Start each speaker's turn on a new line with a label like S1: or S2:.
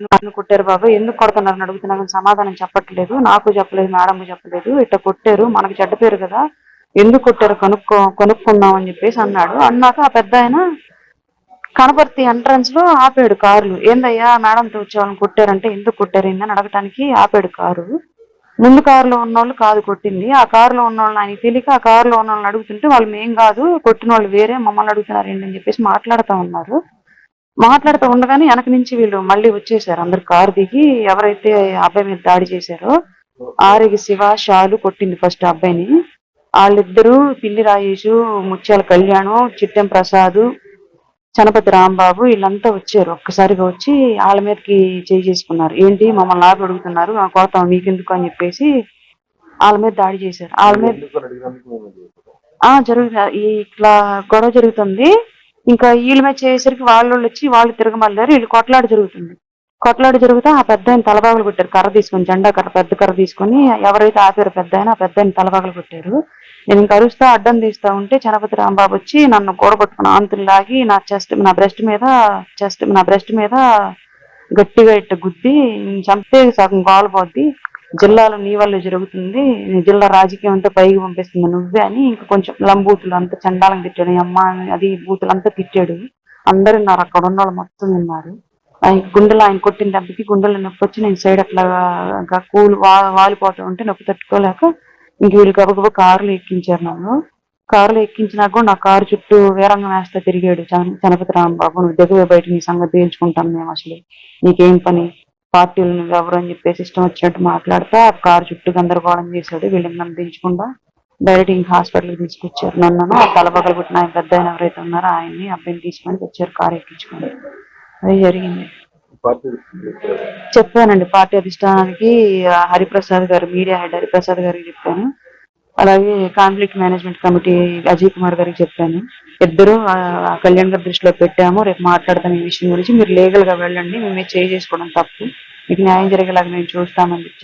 S1: నన్ను కొట్టారు బాబు. ఎందుకు కొడుతున్నారని అడుగుతున్నా సమాధానం చెప్పట్లేదు. నాకు చెప్పలేదు మేడం చెప్పలేదు. ఇట్లా కొట్టారు. మనకు చెడ్డ పేరు కదా. ఎందుకు కొట్టారు? కనుక్కో కొనుక్కుందాం అని చెప్పేసి అన్నాడు. అన్నాక ఆ పెద్ద ఆయన కనపర్తి ఎంట్రన్స్లో ఆపాడు కారులు ఏందయ్యా మేడంతో వచ్చేవాళ్ళని కొట్టారంటే ఎందుకు కొట్టారు? ఏందని అడగటానికి ఆపాడు కారు. ముందు కారులో ఉన్న వాళ్ళు కాదు కొట్టింది. ఆ కారులో ఉన్న వాళ్ళని ఆయనకి తెలియక ఆ కారులో ఉన్న వాళ్ళని అడుగుతుంటే వాళ్ళు మేం కాదు కొట్టిన వాళ్ళు వేరే మమ్మల్ని అడుగుతున్నారు ఏంటని అని చెప్పేసి మాట్లాడుతూ ఉన్నారు. మాట్లాడుతూ ఉండగానే వెనక నుంచి వీళ్ళు మళ్ళీ వచ్చేసారు అందరు కారు దిగి ఎవరైతే అబ్బాయి మీద దాడి చేశారో ఆరిగి శివ షాలు కొట్టింది ఫస్ట్ అబ్బాయిని. వాళ్ళిద్దరూ పిల్లి రాజేషు ముత్యాల కళ్యాణం చిట్టెం ప్రసాద్ చనపతి రాంబాబు వీళ్ళంతా వచ్చారు. ఒక్కసారిగా వచ్చి వాళ్ళ మీదకి చేయి చేసుకున్నారు. ఏంటి మమ్మల్ని ఆపి అడుగుతున్నారు? "ఆ, కొడతాం మీకెందుకు అని చెప్పేసి వాళ్ళ మీద దాడి చేశారు. వాళ్ళ మీద ఆ జరుగుతుంది. ఇట్లా గొడవ జరుగుతుంది. ఇంకా వీళ్ళ మీద చేసేసరికి వాళ్ళు వచ్చి వాళ్ళు తిరగమల్లారు వీళ్ళు కొట్లాట జరుగుతుంది. కొట్లాట జరిగితే ఆ పెద్ద ఆయన తలబాగులు కొట్టారు కర్ర తీసుకొని జెండా కర్ర పెద్ద కర్ర తీసుకొని ఎవరైతే ఆపారు పెద్ద ఆయన ఆ పెద్ద ఆయన తలబాగులు కొట్టారు. నేను ఇంకా అరుస్తా అడ్డం తీస్తా ఉంటే చనపతి రాంబాబు వచ్చి నన్ను కూడగొట్టుకున్న ఆంతులు లాగి నా చెస్ట్ నా బ్రెస్ట్ మీద చెస్ట్ నా బ్రెస్ట్ మీద గట్టిగా ఇట్ట గుద్ది చంపే సగం గోల పోద్ది. జిల్లాలో నీ వల్ల జరుగుతుంది జిల్లా రాజకీయం అంతా పైకి పంపిస్తుంది నువ్వే అని ఇంకా కొంచెం లంబూతులు అంతా చండాలం తిట్టాడు అమ్మ అని అది బూతులు అంతా తిట్టాడు. అందరు ఉన్నారు అక్కడ ఉన్న వాళ్ళు మొత్తం ఉన్నారు. ఆయన గుండెలు ఆయన కొట్టిన దెబ్బకి గుండెలు నొప్పి వచ్చి నేను సైడ్ అట్లా ఇంకా కూలి వా వాలిపోవటం ఉంటే నొప్పి తట్టుకోలేక ఇంక వీళ్ళు గబగబా కారులో ఎక్కించారు నన్ను. కారులో ఎక్కించినాక కూడా నా కారు చుట్టూ వీరంగం వేస్తా తిరిగాడు చన- చనపతి రాంబాబు. నువ్వు దిగవే బయట నీ సంగతి తేల్చుకుంటాం మేము అసలు. నీకేం పని? పార్టీలు ఎవరు అని చెప్పేసి ఇష్టం వచ్చినట్టు మాట్లాడుతా ఆ కారు చుట్టూ గందరగోళం చేశాడు వీళ్ళని నన్ను దించకుండా డైరెక్ట్ ఇంక హాస్పిటల్కి తీసుకొచ్చారు నన్ను. ఆ తలబగలు పుట్టిన ఆయన పెద్ద ఆయన ఎవరైతే ఉన్నారో ఆయన్ని అబ్బాయిని తీసుకొని వచ్చారు కారు ఎక్కించుకొని. అది జరిగింది. చెప్పానండి పార్టీ అధిష్టానానికి హరిప్రసాద్ గారు మీడియా హెడ్ హరిప్రసాద్ గారికి చెప్పాను. అలాగే conflict management committee Ajay Kumar గారికి చెప్పాను. ఇద్దరు ఆ, కళ్యాణ్ గారి దృష్టిలో పెట్టాము. రేపు మాట్లాడతాం ఈ విషయం గురించి. మీరు లీగల్గా వెళ్ళండి. మేమే చేయి చేసుకోవడం తప్పు. మీకు న్యాయం జరిగేలాగా మేము చూస్తామని చెప్పి